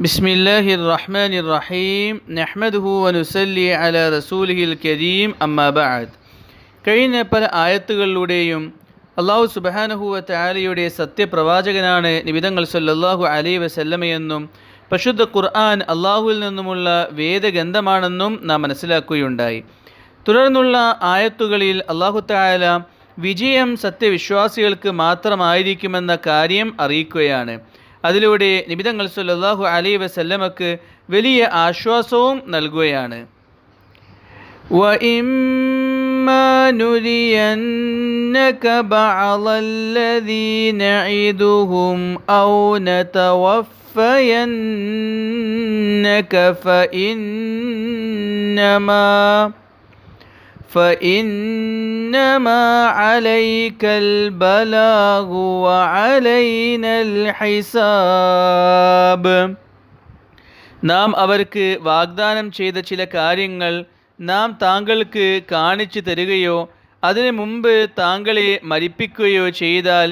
بسم الله الرحمن الرحيم نحمده ونسلي على رسوله الكريم أما بعد കഴിഞ്ഞ പല ആയത്തുകളിലൂടെയും അള്ളാഹു സുബഹാനഹുവ താലയുടെ സത്യപ്രവാചകനാണ് നിബിതങ്ങൾ സല്ലല്ലാഹു അലൈ വസല്ലമയെന്നും പരിശുദ്ധ ഖുർആൻ അള്ളാഹുവിൽ നിന്നുമുള്ള വേദഗന്ധമാണെന്നും നാം മനസ്സിലാക്കുകയുണ്ടായി തുടർന്നുള്ള ആയത്തുകളിൽ അള്ളാഹു താല വിജയം സത്യവിശ്വാസികൾക്ക് മാത്രമായിരിക്കുമെന്ന കാര്യം അറിയിക്കുകയാണ് അതിലൂടെ നിബിതങ്ങൾ സല്ലല്ലാഹു അലൈ വസല്ലമക്ക് വലിയ ആശ്വാസവും നൽകുകയാണ് وإما نرينك بعض الذي نعدهم أو نتوفينك فإنما فإنما عليك البلاغ وعلينا الحساب നാം അവർക്ക് വാഗ്ദാനം ചെയ്ത ചില കാര്യങ്ങൾ നാം താങ്കൾക്ക് കാണിച്ചു തരികയോ അതിനു മുമ്പ് താങ്കളെ മരിപ്പിക്കുകയോ ചെയ്താൽ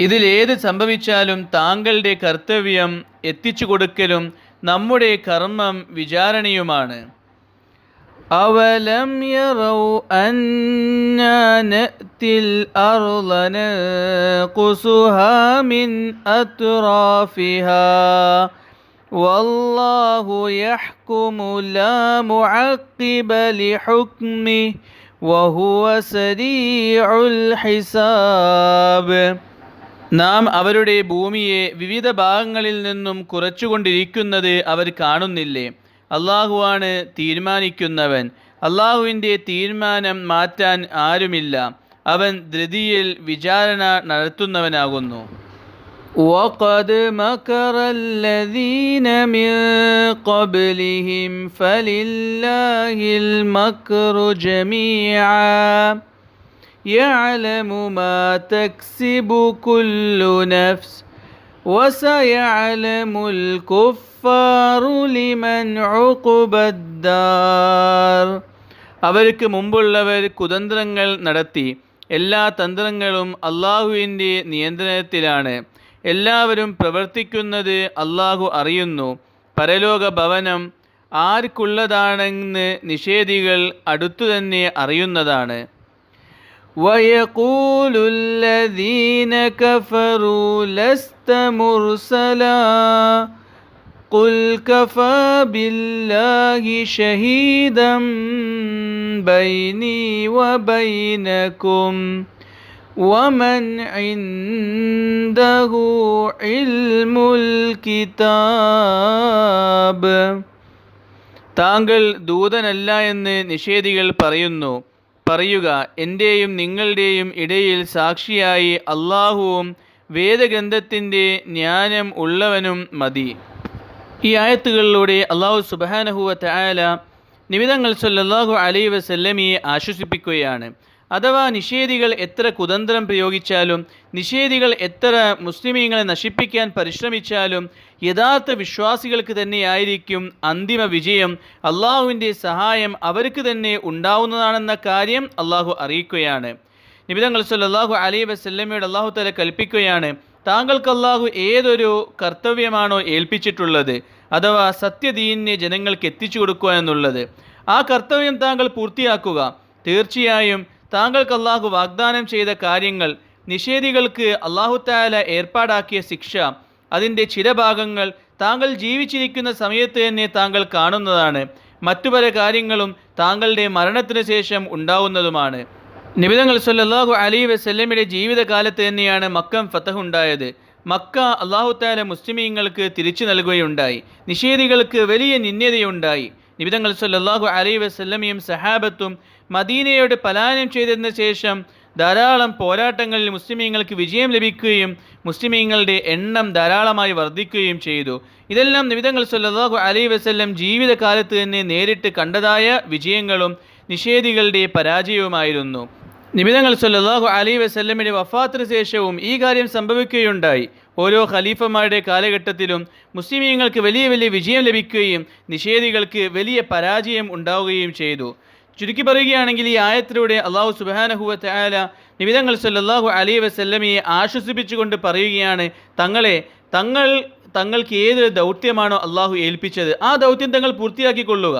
ഇതിലേത് സംഭവിച്ചാലും താങ്കളുടെ കർത്തവ്യം എത്തിച്ചു കൊടുക്കലും നമ്മുടെ കർമ്മം വിചാരണയുമാണ് أولم يروا أنا نأتي الأرض ننقصها من أطرافها والله يحكم لا معقب لحكمه وهو سريع الحساب നാം അവരുടെ ഭൂമിയെ വിവിധ ഭാഗങ്ങളിൽ നിന്നും കുറച്ചുകൊണ്ടിരിക്കുന്നത് അവർ കാണുന്നില്ലേ അള്ളാഹുവാണ് തീരുമാനിക്കുന്നവൻ അള്ളാഹുവിൻ്റെ തീരുമാനം മാറ്റാൻ ആരുമില്ല അവൻ ധൃതിയിൽ വിചാരണ നടത്തുന്നവനാകുന്നു وقد مكر الذين من قبلهم فلله المكر جميعا يعلم ما تكسب كل نفس وسيعلم الكفار لمن عقبى الدار അവർക്ക് മുമ്പുള്ളവർ കുതന്ത്രങ്ങൾ നടത്തി. എല്ലാ തന്ത്രങ്ങളും അള്ളാഹുവിന്റെ നിയന്ത്രണത്തിലാണ്. എല്ലാവരും പ്രവർത്തിക്കുന്നത് അള്ളാഹു അറിയുന്നു. പരലോക ഭവനം ആർക്കുള്ളതാണെന്ന് നിഷേധികൾ അടുത്തുതന്നെ അറിയുന്നതാണ്. വയക്കൂലുല്ലദീന കഫറു ലസ്ത قل كفى بالله شهيدا بيني وبينكم ومن عنده علم الكتاب താങ്കൾ ദൂതനല്ല എന്ന് നിഷേധികൾ പറയുന്നു പറയുക എൻ്റെയും നിങ്ങളുടെയും ഇടയിൽ സാക്ഷിയായി അള്ളാഹുവും വേദഗ്രന്ഥത്തിൻ്റെ ജ്ഞാനം ഉള്ളവനും മതി ഈ ആയത്തുകളിലൂടെ അള്ളാഹു സുബാനഹുവ തയാല നിമിതങ്ങൾ സൊല്ലാഹു അലൈ വസല്ലമിയെ ആശ്വസിപ്പിക്കുകയാണ്. അഥവാ നിഷേധികൾ എത്ര കുതന്ത്രം പ്രയോഗിച്ചാലും നിഷേധികൾ എത്ര മുസ്ലിമീങ്ങളെ നശിപ്പിക്കാൻ പരിശ്രമിച്ചാലും യഥാർത്ഥ വിശ്വാസികൾക്ക് തന്നെയായിരിക്കും അന്തിമ വിജയം. അള്ളാഹുവിന്റെ സഹായം അവർക്ക് തന്നെ ഉണ്ടാവുന്നതാണെന്ന കാര്യം അള്ളാഹു അറിയിക്കുകയാണ്. നിബിതങ്ങൾ സല്ലാഹു അലൈ വസല്ലമയോട് അള്ളാഹു തല കൽപ്പിക്കുകയാണ്. താങ്കൾക്ക് അള്ളാഹു ഏതൊരു കർത്തവ്യമാണോ ഏൽപ്പിച്ചിട്ടുള്ളത് അഥവാ സത്യദീനിനെ ജനങ്ങൾക്ക് എത്തിച്ചു കൊടുക്കുക എന്നുള്ളത്. ആ കർത്തവ്യം താങ്കൾ പൂർത്തിയാക്കുക. തീർച്ചയായും താങ്കൾക്ക് അള്ളാഹു വാഗ്ദാനം ചെയ്ത കാര്യങ്ങൾ നിഷേധികൾക്ക് അള്ളാഹുത്തായാല ഏർപ്പാടാക്കിയ ശിക്ഷ അതിന്റെ ചില ഭാഗങ്ങൾ താങ്കൾ ജീവിച്ചിരിക്കുന്ന സമയത്ത് തന്നെ താങ്കൾ കാണുന്നതാണ്. മറ്റു പല കാര്യങ്ങളും താങ്കളുടെ മരണത്തിന് ശേഷം ഉണ്ടാവുന്നതുമാണ്. നിബിതങ്ങൾ സല്ലാഹു അലി വസല്ലമയുടെ ജീവിതകാലത്ത് തന്നെയാണ് മക്കം ഫതഹ് ഉണ്ടായത് മക്ക അള്ളാഹു താല മുസ്ലിമീങ്ങൾക്ക് തിരിച്ചു നൽകുകയുണ്ടായി. നിഷേധികൾക്ക് വലിയ നിന്യതയുണ്ടായി നിബിതങ്ങൾ സല്ലാഹു അലി വസല്ലമയും സഹാബത്തും മദീനയോട് പലായനം ചെയ്തതിന് ശേഷം ധാരാളം പോരാട്ടങ്ങളിൽ മുസ്ലിമീങ്ങൾക്ക് വിജയം ലഭിക്കുകയും മുസ്ലിമീങ്ങളുടെ എണ്ണം ധാരാളമായി വർദ്ധിക്കുകയും ചെയ്തു. ഇതെല്ലാം നിബിതങ്ങൾ സല്ലാഹു അലൈ വസല്ലം ജീവിതകാലത്ത് തന്നെ നേരിട്ട് കണ്ടതായ വിജയങ്ങളും നിഷേധികളുടെ പരാജയവുമായിരുന്നു. നിബിതങ്ങൾ സല്ലാഹു അലി വസല്ലമിന്റെ വഫാത്തിന് ശേഷവും ഈ കാര്യം സംഭവിക്കുകയുണ്ടായി. ഓരോ ഖലീഫമാരുടെ കാലഘട്ടത്തിലും മുസ്ലിമീങ്ങൾക്ക് വലിയ വലിയ വിജയം ലഭിക്കുകയും നിഷേധികൾക്ക് വലിയ പരാജയം ഉണ്ടാവുകയും ചെയ്തു. ചുരുക്കി പറയുകയാണെങ്കിൽ ഈ ആയത്തിലൂടെ അള്ളാഹു സുബാനഹുവ തയാല നിബിതങ്ങൾ സല്ലല്ലാഹു അലി വസല്ലമയെ ആശ്വസിപ്പിച്ചുകൊണ്ട് പറയുകയാണ് തങ്ങളെ തങ്ങൾ തങ്ങൾക്ക് ഏതൊരു ദൗത്യമാണോ അള്ളാഹു ഏൽപ്പിച്ചത് ആ ദൗത്യം തങ്ങൾ പൂർത്തിയാക്കിക്കൊള്ളുക.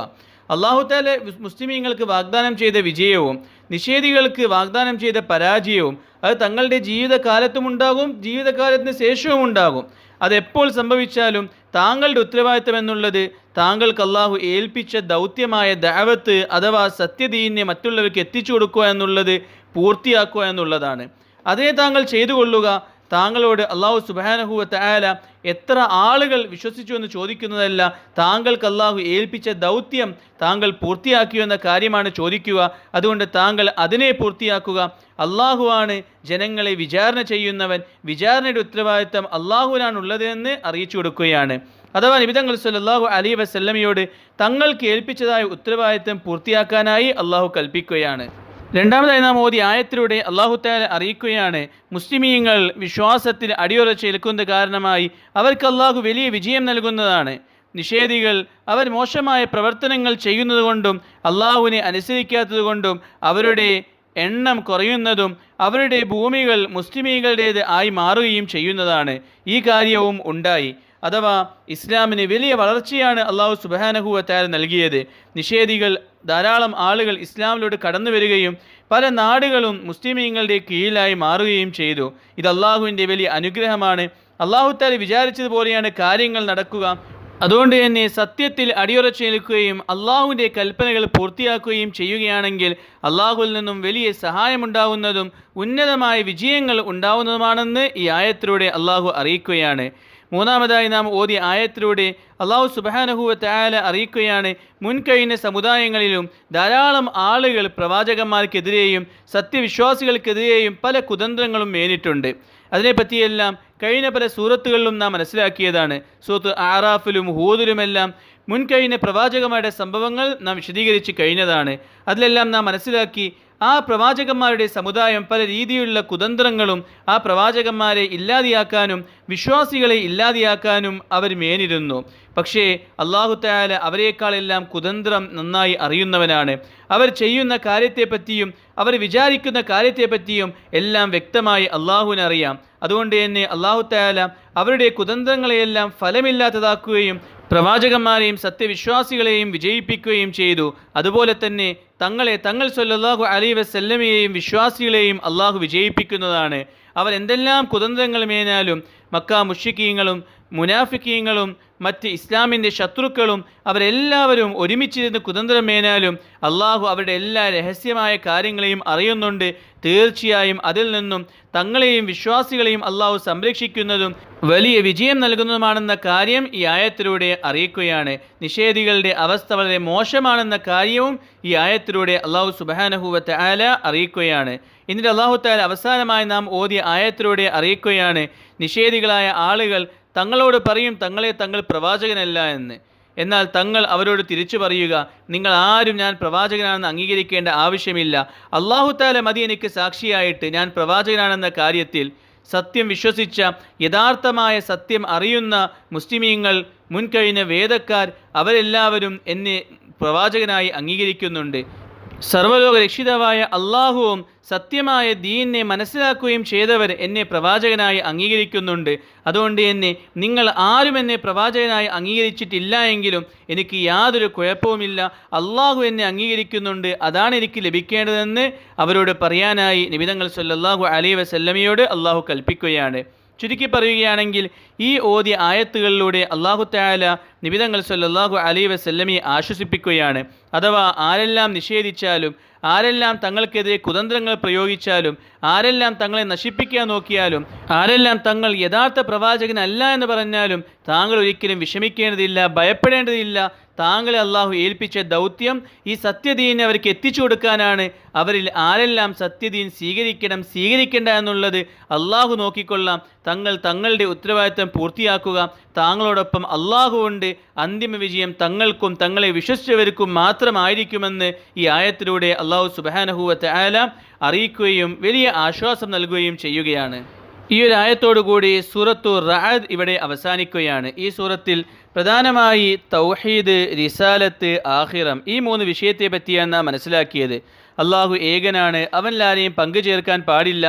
അള്ളാഹു താല മുസ്ലിമീങ്ങൾക്ക് വാഗ്ദാനം ചെയ്ത വിജയവും നിഷേധികൾക്ക് വാഗ്ദാനം ചെയ്ത പരാജയവും അത് തങ്ങളുടെ ജീവിതകാലത്തും ഉണ്ടാകും ജീവിതകാലത്തിന് ശേഷവും ഉണ്ടാകും അതെപ്പോൾ സംഭവിച്ചാലും താങ്കളുടെ ഉത്തരവാദിത്തം എന്നുള്ളത് താങ്കൾക്ക് അള്ളാഹു ഏൽപ്പിച്ച ദൗത്യമായ ദാവത്ത് അഥവാ സത്യദീനെ മറ്റുള്ളവർക്ക് എത്തിച്ചു കൊടുക്കുക എന്നുള്ളത് പൂർത്തിയാക്കുക എന്നുള്ളതാണ്. അതേ താങ്കൾ ചെയ്തു കൊള്ളുക താങ്കളോട് അള്ളാഹു സുബാനഹുവ തയാല എത്ര ആളുകൾ വിശ്വസിച്ചു എന്ന് ചോദിക്കുന്നതല്ല താങ്കൾക്ക് അള്ളാഹു ഏൽപ്പിച്ച ദൗത്യം താങ്കൾ പൂർത്തിയാക്കിയോ എന്ന കാര്യമാണ് ചോദിക്കുക. അതുകൊണ്ട് താങ്കൾ അതിനെ പൂർത്തിയാക്കുക. അള്ളാഹുവാണ് ജനങ്ങളെ വിചാരണ ചെയ്യുന്നവൻ. വിചാരണയുടെ ഉത്തരവാദിത്തം അള്ളാഹുവിനാണുള്ളതെന്ന് അറിയിച്ചു കൊടുക്കുകയാണ്. അഥവാ നിബിതങ്ങൾ സല്ലാഹു അലി വസല്ലമയോട് തങ്ങൾക്ക് ഏൽപ്പിച്ചതായ ഉത്തരവാദിത്തം പൂർത്തിയാക്കാനായി അള്ളാഹു കൽപ്പിക്കുകയാണ്. രണ്ടാമതായി നാം ഓതി ആയത്തിലൂടെ അള്ളാഹുത്താല അറിയിക്കുകയാണ് മുസ്ലിമീങ്ങൾ വിശ്വാസത്തിൽ അടിയുറച്ചേൽക്കുന്ന കാരണമായി അവർക്ക് അള്ളാഹു വലിയ വിജയം നൽകുന്നതാണ്. നിഷേധികൾ അവർ മോശമായ പ്രവർത്തനങ്ങൾ ചെയ്യുന്നതുകൊണ്ടും അള്ളാഹുവിനെ അനുസരിക്കാത്തതുകൊണ്ടും അവരുടെ എണ്ണം കുറയുന്നതും അവരുടെ ഭൂമികൾ മുസ്ലിമീകളുടേത് ആയി മാറുകയും ചെയ്യുന്നതാണ്. ഈ കാര്യവും ഉണ്ടായി. അഥവാ ഇസ്ലാമിന് വലിയ വളർച്ചയാണ് അള്ളാഹു സുബാനഹുവ താര നൽകിയത്. നിഷേധികൾ ധാരാളം ആളുകൾ ഇസ്ലാമിലോട്ട് കടന്നു വരികയും പല നാടുകളും മുസ്ലിമീങ്ങളുടെ കീഴിലായി മാറുകയും ചെയ്തു. ഇത് അള്ളാഹുവിന്റെ വലിയ അനുഗ്രഹമാണ്. അള്ളാഹു താല വിചാരിച്ചതുപോലെയാണ് കാര്യങ്ങൾ നടക്കുക. അതുകൊണ്ട് തന്നെ സത്യത്തിൽ അടിയുറച്ചു നിൽക്കുകയും അള്ളാഹുവിന്റെ കൽപ്പനകൾ പൂർത്തിയാക്കുകയും ചെയ്യുകയാണെങ്കിൽ അള്ളാഹുവിൽ നിന്നും വലിയ സഹായമുണ്ടാവുന്നതും ഉന്നതമായ വിജയങ്ങൾ ഉണ്ടാവുന്നതുമാണെന്ന് ഈ ആയത്തിലൂടെ അള്ളാഹു അറിയിക്കുകയാണ്. മൂന്നാമതായി നാം ഓതിയ ആയത്തിലൂടെ അള്ളാഹു സുബാനഹുവ തയാല അറിയിക്കുകയാണ് മുൻകഴിഞ്ഞ സമുദായങ്ങളിലും ധാരാളം ആളുകൾ പ്രവാചകന്മാർക്കെതിരെയും സത്യവിശ്വാസികൾക്കെതിരെയും പല കുതന്ത്രങ്ങളും മേലിട്ടുണ്ട് അതിനെപ്പറ്റിയെല്ലാം കഴിഞ്ഞ പല സൂറത്തുകളിലും നാം മനസ്സിലാക്കിയതാണ്. സൂറത്ത് ആറാഫിലും ഹൂദിലുമെല്ലാം മുൻകഴിഞ്ഞ പ്രവാചകന്മാരുടെ സംഭവങ്ങൾ നാം വിശദീകരിച്ച് കഴിഞ്ഞതാണ്. അതിലെല്ലാം നാം മനസ്സിലാക്കി ആ പ്രവാചകന്മാരുടെ സമുദായം പല രീതിയിലുള്ള കുതന്ത്രങ്ങളും ആ പ്രവാചകന്മാരെ ഇല്ലാതെയാക്കാനും വിശ്വാസികളെ ഇല്ലാതെയാക്കാനും അവർ മേനിരുന്നു. പക്ഷേ അള്ളാഹു തയാല അവരെക്കാളെല്ലാം കുതന്ത്രം നന്നായി അറിയുന്നവനാണ്. അവർ ചെയ്യുന്ന കാര്യത്തെപ്പറ്റിയും അവർ വിചാരിക്കുന്ന കാര്യത്തെപ്പറ്റിയും എല്ലാം വ്യക്തമായി അള്ളാഹുവിനറിയാം അതുകൊണ്ട് തന്നെ അള്ളാഹു തയാല അവരുടെ കുതന്ത്രങ്ങളെയെല്ലാം ഫലമില്ലാത്തതാക്കുകയും പ്രവാചകന്മാരെയും സത്യവിശ്വാസികളെയും വിജയിപ്പിക്കുകയും ചെയ്തു. അതുപോലെ തന്നെ തങ്ങളെ തങ്ങൾ സൊല്ലാഹു അലി വസല്ലമയെയും വിശ്വാസികളെയും അള്ളാഹു വിജയിപ്പിക്കുന്നതാണ്. അവർ എന്തെല്ലാം കുതന്ത്രങ്ങൾ മേനാലും മക്ക മുഷിക്കീങ്ങളും മുനാഫിക്കീങ്ങളും മറ്റ് ഇസ്ലാമിന്റെ ശത്രുക്കളും അവരെല്ലാവരും ഒരുമിച്ചിരുന്ന് കുതന്ത്രം മേനാലും അള്ളാഹു അവരുടെ എല്ലാ രഹസ്യമായ കാര്യങ്ങളെയും അറിയുന്നുണ്ട്. തീർച്ചയായും അതിൽ നിന്നും തങ്ങളെയും വിശ്വാസികളെയും അള്ളാഹു സംരക്ഷിക്കുന്നതും വലിയ വിജയം നൽകുന്നതുമാണെന്ന കാര്യം ഈ ആയത്തിലൂടെ അറിയിക്കുകയാണ്. നിഷേധികളുടെ അവസ്ഥ വളരെ മോശമാണെന്ന കാര്യവും ഈ ആയത്തിലൂടെ അള്ളാഹു സുബാനഹുവത്തെ ആല അറിയിക്കുകയാണ്. എന്നിട്ട് അള്ളാഹു താല അവസാനമായി നാം ഓതിയ ആയത്തിലൂടെ അറിയിക്കുകയാണ്. നിഷേധികളായ ആളുകൾ തങ്ങളോട് പറയും തങ്ങളെ തങ്ങൾ പ്രവാചകനല്ല എന്ന്. എന്നാൽ തങ്ങൾ അവരോട് തിരിച്ചു പറയുക നിങ്ങൾ ആരും ഞാൻ പ്രവാചകനാണെന്ന് അംഗീകരിക്കേണ്ട ആവശ്യമില്ല. അള്ളാഹു താല മതി എനിക്ക് സാക്ഷിയായിട്ട് ഞാൻ പ്രവാചകനാണെന്ന കാര്യത്തിൽ സത്യം വിശ്വസിച്ച യഥാർത്ഥമായ സത്യം അറിയുന്ന മുസ്ലിമീങ്ങൾ മുൻകഴിഞ്ഞ വേദക്കാർ അവരെല്ലാവരും എന്നെ പ്രവാചകനായി അംഗീകരിക്കുന്നുണ്ട്. സർവലോക രക്ഷിതാവായ അള്ളാഹുവും സത്യമായ ദീനിനെ മനസ്സിലാക്കുകയും ചെയ്തവർ എന്നെ പ്രവാചകനായി അംഗീകരിക്കുന്നുണ്ട്. അതുകൊണ്ട് എന്നെ നിങ്ങൾ ആരും എന്നെ പ്രവാചകനായി അംഗീകരിച്ചിട്ടില്ല എങ്കിലും എനിക്ക് യാതൊരു കുഴപ്പവുമില്ല. അള്ളാഹു എന്നെ അംഗീകരിക്കുന്നുണ്ട്. അതാണ് എനിക്ക് ലഭിക്കേണ്ടതെന്ന് അവരോട് പറയാനായി നിബിതങ്ങൾ സല്ലാഹു അലൈഹി വസല്ലമയോട് അള്ളാഹു കൽപ്പിക്കുകയാണ്. ചുരുക്കി പറയുകയാണെങ്കിൽ ഈ ഓതിയ ആയത്തുകളിലൂടെ അള്ളാഹു തായാല നിബിതങ്ങൾ സല്ലാഹു അലൈഹി വസല്ലമയെ ആശ്വസിപ്പിക്കുകയാണ്. അഥവാ ആരെല്ലാം നിഷേധിച്ചാലും ആരെല്ലാം തങ്ങൾക്കെതിരെ കുതന്ത്രങ്ങൾ പ്രയോഗിച്ചാലും ആരെല്ലാം തങ്ങളെ നശിപ്പിക്കാൻ നോക്കിയാലും ആരെല്ലാം തങ്ങൾ യഥാർത്ഥ പ്രവാചകനല്ല എന്ന് പറഞ്ഞാലും താങ്കൾ ഒരിക്കലും വിഷമിക്കേണ്ടതില്ല ഭയപ്പെടേണ്ടതില്ല താങ്കളെ അള്ളാഹു ഏൽപ്പിച്ച ദൗത്യം ഈ സത്യദീനെ അവർക്ക് എത്തിച്ചു കൊടുക്കാനാണ്. അവരിൽ ആരെല്ലാം സത്യദീൻ സ്വീകരിക്കണം സ്വീകരിക്കേണ്ട എന്നുള്ളത് അള്ളാഹു നോക്കിക്കൊള്ളാം. തങ്ങൾ തങ്ങളുടെ ഉത്തരവാദിത്തം പൂർത്തിയാക്കുക. താങ്കളോടൊപ്പം അള്ളാഹു കൊണ്ട് അന്തിമ വിജയം തങ്ങൾക്കും തങ്ങളെ വിശ്വസിച്ചവർക്കും മാത്രമായിരിക്കുമെന്ന് ഈ ആയത്തിലൂടെ അള്ളാഹു സുബാനഹുവത്തെ ആല അറിയിക്കുകയും വലിയ ആശ്വാസം നൽകുകയും ചെയ്യുകയാണ്. ഈ ഒരു ആയത്തോടുകൂടി സൂറത്തു റാദ് ഇവിടെ അവസാനിക്കുകയാണ്. ഈ സൂറത്തിൽ പ്രധാനമായി തൗഹീദ് റിസാലത്ത് ആഹിറം ഈ മൂന്ന് വിഷയത്തെ പറ്റിയാണ് നാം മനസ്സിലാക്കിയത്. അള്ളാഹു ഏകനാണ്. അവനിലാരെയും പങ്കു ചേർക്കാൻ പാടില്ല.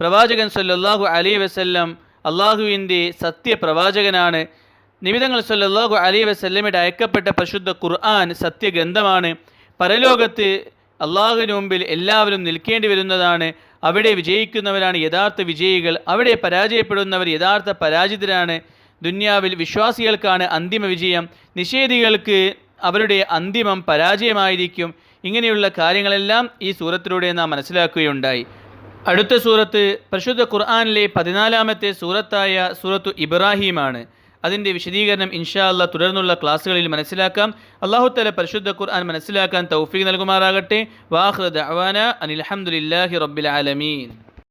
പ്രവാചകൻ സല്ലല്ലാഹു അലൈഹി വസല്ലം അള്ളാഹുവിന്റെ സത്യപ്രവാചകനാണ്. നിമിതങ്ങൾ സല്ലല്ലാഹു അലൈഹി വസല്ലമയുടെ അയക്കപ്പെട്ട പരിശുദ്ധ ഖുർആൻ സത്യഗ്രന്ഥമാണ്. പരലോകത്ത് അള്ളാഹുവിന് മുമ്പിൽ എല്ലാവരും നിൽക്കേണ്ടി വരുന്നതാണ്. അവിടെ വിജയിക്കുന്നവരാണ് യഥാർത്ഥ വിജയികൾ. അവിടെ പരാജയപ്പെടുന്നവർ യഥാർത്ഥ പരാജിതരാണ്. ദുന്യാവിൽ വിശ്വാസികൾക്കാണ് അന്തിമ വിജയം. നിഷേധികൾക്ക് അവരുടെ അന്തിമം പരാജയമായിരിക്കും. ഇങ്ങനെയുള്ള കാര്യങ്ങളെല്ലാം ഈ സൂറത്തിലൂടെ നാം മനസ്സിലാക്കുകയുണ്ടായി. അടുത്ത സൂറത്ത് പരിശുദ്ധ ഖുർആാനിലെ പതിനാലാമത്തെ സൂറത്തായ സൂറത്തു ഇബ്രാഹീമാണ്. അതിന്റെ വിശദീകരണം ഇൻഷാ അല്ല തുടർന്നുള്ള ക്ലാസ്സുകളിൽ മനസ്സിലാക്കാം. അള്ളാഹുത്തല പരിശുദ്ധ ഖുർആൻ മനസ്സിലാക്കാൻ തൗഫീഖ് നൽകുമാറാകട്ടെ. വാഹ്ദ അവാന അനിൽഹമുല്ലാഹി റബ്ബിൽ ആലമീൻ.